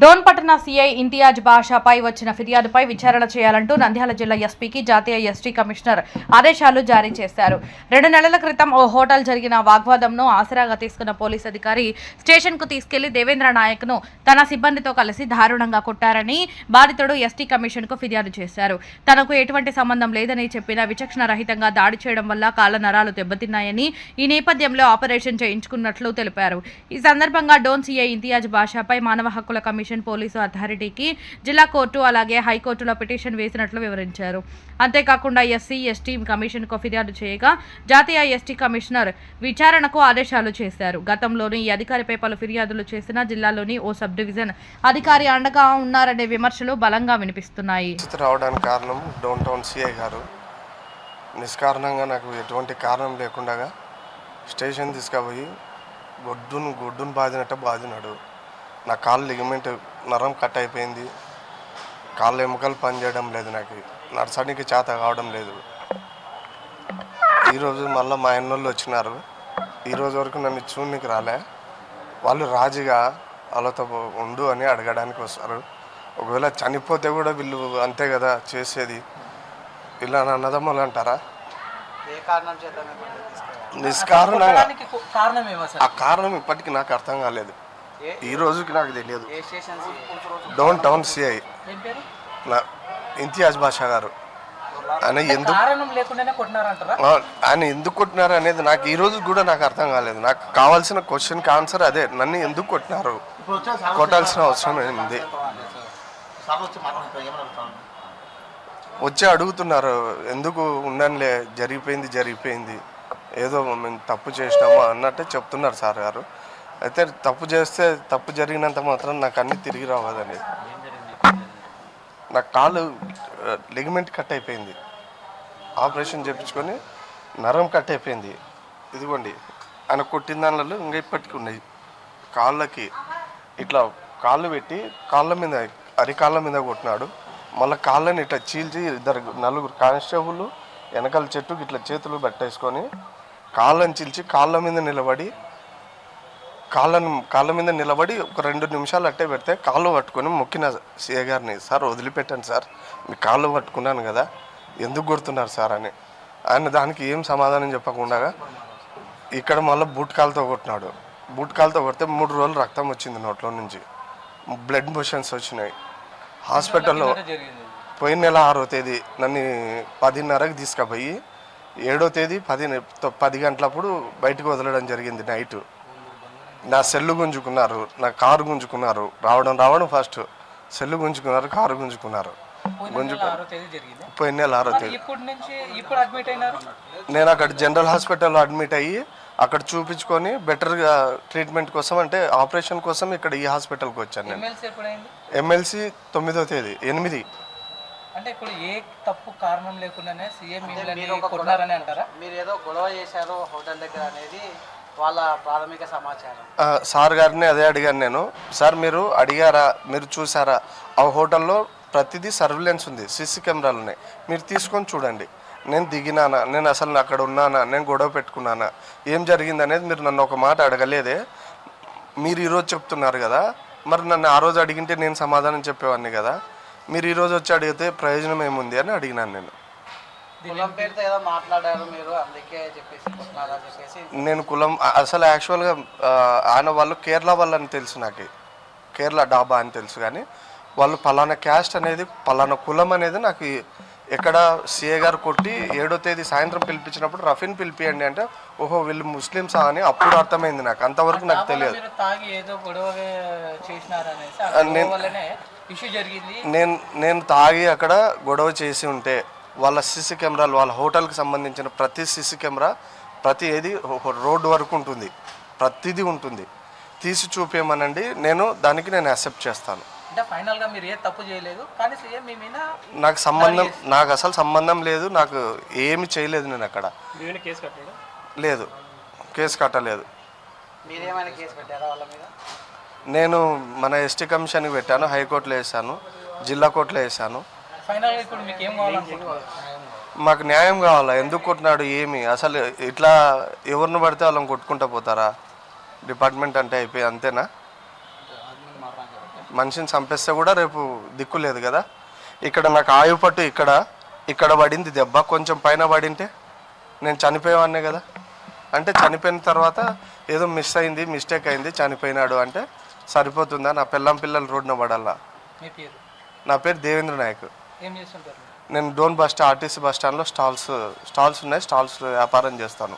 డోన్ పట్టణ సీఐ ఇంతియాజ్ బాషాపై వచ్చిన ఫిర్యాదుపై విచారణ చేయాలంటూ నంద్యాల జిల్లా ఎస్పీకి జాతీయ ఎస్టీ కమిషనర్ ఆదేశాలు జారీ చేశారు. రెండు నెలల క్రితం ఓ హోటల్ జరిగిన వాగ్వాదంను ఆసరాగా తీసుకున్న పోలీస్ అధికారి స్టేషన్కు తీసుకెళ్ళి దేవేంద్ర నాయక్ను తన సిబ్బందితో కలిసి దారుణంగా కొట్టారని బాధితుడు ఎస్టీ కమిషన్కు ఫిర్యాదు చేశారు. తనకు ఎటువంటి సంబంధం లేదని చెప్పిన విచక్షణ రహితంగా దాడి చేయడం వల్ల కాళ్ళ నరాలు దెబ్బతిన్నాయని ఈ నేపథ్యంలో ఆపరేషన్ చేయించుకున్నట్లు తెలిపారు. ఈ సందర్భంగా డోన్ సీఐ ఇంతియాజ్ బాషాపై మానవ హక్కుల కమిషన్ పోలీసు అథారిటీకి జిల్లా కోర్టు అలాగే హైకోర్టులో పిటిషన్ వేసినట్లు వివరించారు. అంతేకాకుండా ఎస్సీ ఎస్టీ కమిషన్కు ఫిర్యాదు చేయగా జాతీయ ఎస్టీ కమిషనర్ విచారణకు ఆదేశాలు చేశారు. గతంలోని ఈ అధికారిపై పలు ఫిర్యాదులు చేసిన జిల్లాలోని ఓ సబ్ డివిజన్ అధికారి అండగా ఉన్నారనే విమర్శలు బలంగా వినిపిస్తున్నాయి. రావడానికి కారణం డౌన్ టౌన్ సిఐ గారు. నిష్కారణంగా నాకు ఎటువంటి కారణం లేకుండా స్టేషన్ తీసుకుపోయి గొడ్డును గొడ్డును బాధినట్టు బాధినాడు. నా కాళ్ళు లిగమెంట్ నరం కట్ అయిపోయింది. కాళ్ళ ఎముకలు పనిచేయడం లేదు నాకు. నడచడానికి చేత కావడం లేదు. ఈరోజు మళ్ళీ మా అన్నోళ్ళు వచ్చినారు. ఈరోజు వరకు నన్ను చూడనికి రాలే. వాళ్ళు రాజుగా వాళ్ళతో ఉండు అని అడగడానికి వస్తారు. ఒకవేళ చనిపోతే కూడా వీళ్ళు అంతే కదా చేసేది. ఇలా అన్నదమ్ములు అంటారా? నిష్కారణంగా ఆ కారణం ఇప్పటికీ నాకు అర్థం కాలేదు. ఈ రోజుకి నాకు తెలియదు. డౌన్ టౌన్ సిఐ నా ఇంతియాజ్ బాషా గారు. ఆయన ఎందుకు ఆయన ఎందుకు కొట్టినారు అనేది నాకు ఈ రోజు కూడా నాకు అర్థం కాలేదు. నాకు కావాల్సిన క్వశ్చన్కి ఆన్సర్ అదే. నన్ను ఎందుకు కొట్టినారు? కొట్టాల్సిన అవసరం ఏంది? వచ్చి అడుగుతున్నారు ఎందుకు ఉండనులే జరిగిపోయింది జరిగిపోయింది. ఏదో మేము తప్పు చేసినాము అన్నట్టే చెప్తున్నారు సార్ గారు. అయితే తప్పు చేస్తే తప్పు జరిగినంత మాత్రం నాకు అన్ని తిరిగి రావదండి నా కాలు లిగమెంట్ కట్ అయిపోయింది. ఆపరేషన్ చేయించుకొని నరం కట్ అయిపోయింది. ఇదిగోండి ఆయన కొట్టిన దానిలో ఇంకా ఇప్పటికీ ఉన్నాయి. కాళ్ళకి ఇట్లా కాళ్ళు పెట్టి కాళ్ళ మీద అరికాళ్ళ మీద కొట్టినాడు. మళ్ళీ కాళ్ళని ఇట్లా చీల్చి ఇద్దరు నలుగురు కానిస్టేబుల్ వెనకాల చెట్టుకి ఇట్లా చేతులు పెట్టేసుకొని కాళ్ళని చీల్చి కాళ్ళ మీద నిలబడి కాళ్ళను కాళ్ళ మీద నిలబడి ఒక రెండు నిమిషాలు అట్టే పెడితే కాళ్ళు పట్టుకొని మొక్కిన సీఏ గారిని సార్ వదిలిపెట్టండి సార్ మీ కాళ్ళు పట్టుకున్నాను కదా ఎందుకు కొడుతున్నారు సార్ అని. ఆయన దానికి ఏం సమాధానం చెప్పకుండా ఇక్కడ మళ్ళీ బూట్ కాలుతో కొట్టినాడు. బూట్ కాలుతో కొడితే మూడు రోజులు రక్తం వచ్చింది నోట్లో నుంచి. బ్లడ్ మోషన్స్ వచ్చినాయి. హాస్పిటల్లో పోయిన నెల ఆరో తేదీ నన్ను పదిన్నరకు తీసుకుపోయి ఏడో తేదీ పది పది గంటలప్పుడు బయటకు వదలడం జరిగింది నైట్. నా సెల్లు గుంజుకున్నారు నా కారు గుంజుకున్నారు రావడం రావడం ఫస్ట్ సెల్లు గుంజుకున్నారు కారు గుంజుకున్నారు. పోయిన నెల ఆరో తేదీ నేను అక్కడ జనరల్ హాస్పిటల్లో అడ్మిట్ అయ్యి అక్కడ చూపించుకొని బెటర్గా ట్రీట్మెంట్ కోసం అంటే ఆపరేషన్ కోసం ఇక్కడ ఈ హాస్పిటల్కి వచ్చాను నేను. ఎమ్మెల్సీ తొమ్మిదో తేదీ ఎనిమిది. అంటే ఇప్పుడు ఏ తప్పు కారణం లేకుండానే సీఎం మీరు ఏదో గొడవ చేశారు హోటల్ దగ్గర అనేది. వాళ్ళ ప్రాథమిక సమాచారం. సార్ గారిని అదే అడిగాను నేను. సార్ మీరు అడిగారా? మీరు చూసారా? ఆ హోటల్లో ప్రతిదీ సర్విలెన్స్ ఉంది సీసీ కెమెరాలు ఉన్నాయి. మీరు తీసుకొని చూడండి. నేను దిగినానా? నేను అసలు అక్కడ ఉన్నానా? నేను గొడవ పెట్టుకున్నానా? ఏం జరిగింది అనేది మీరు నన్ను ఒక మాట అడగలేదే. మీరు ఈరోజు చెప్తున్నారు కదా. మరి నన్ను ఆ రోజు అడిగింటే నేను సమాధానం చెప్పేవాడిని కదా. మీరు ఈరోజు వచ్చి అడిగితే ప్రయోజనం ఏముంది అని అడిగినాను నేను. కులం పేరుతో ఏదో మాట్లాడారు మీరు అందుకే చెప్పేసి కొట్టినారా చెప్పేసి? నేను కులం అసలు యాక్చువల్గా ఆయన వాళ్ళు కేరళ వాళ్ళని తెలుసు నాకు. కేరళ డాబా అని తెలుసు కానీ వాళ్ళు పలానా క్యాస్ట్ అనేది పలానా కులం అనేది నాకు ఎక్కడ సిఏ గారు కొట్టి ఏడో తేదీ సాయంత్రం పిలిపించినప్పుడు రఫీన్ పిలిపియండి అంటే ఓహో వీళ్ళు ముస్లిమ్సా అని అప్పుడు అర్థమైంది నాకు. అంతవరకు నాకు తెలియదు. నేను నేను తాగి అక్కడ గొడవ చేసి ఉంటే వాళ్ళ సీసీ కెమెరాలు వాళ్ళ హోటల్కి సంబంధించిన ప్రతి సీసీ కెమెరా ప్రతి ఏది రోడ్డు వరకు ఉంటుంది. ప్రతిదీ ఉంటుంది. తీసి చూపించమనండి నేను దానికి నేను యాక్సెప్ట్ చేస్తాను. అంటే ఫైనల్గా మీరు ఏ తప్పు చేయలేదు. కానీ సీఎం మీ మీద నాకు సంబంధం నాకు అసలు సంబంధం లేదు. నాకు ఏమి చేయలేదు నేను అక్కడ. కేసు కట్టాడు లేదు. కేసు కట్టలేదు. మీరేమైనా కేసు పెట్టారా వాళ్ళ మీద? నేను మన ఎస్టీ కమిషన్కి పెట్టాను. హైకోర్టులో వేసాను జిల్లా కోర్టులో వేసాను ఇప్పుడు మీకు ఏం కావాలనుకుంటున్నారు? మాకు న్యాయం కావాలా? ఎందుకు కొట్టినాడు ఏమి? అసలు ఇట్లా ఎవరిని పడితే వాళ్ళని కొట్టుకుంటా పోతారా? డిపార్ట్మెంట్ అంటే అయిపోయి అంతేనా? మనిషిని చంపేస్తే కూడా రేపు దిక్కు లేదు కదా? ఇక్కడ నాకు ఆయువు పట్టు ఇక్కడ. ఇక్కడ పడింది దెబ్బ. కొంచెం పైన పడింటే నేను చనిపోయేవాడినే కదా? అంటే చనిపోయిన తర్వాత ఏదో మిస్ అయింది మిస్టేక్ అయింది చనిపోయినాడు అంటే సరిపోతుందా? నా పిల్లం పిల్లలు రోడ్డున పడాలా? నా పేరు దేవేంద్ర నాయక్. ఏం చేస్తుంటారు? నేను Dhone bus stand RTC bus స్టాండ్లో స్టాల్స్ స్టాల్స్ ఉన్నాయి. స్టాల్స్ వ్యాపారం చేస్తాను.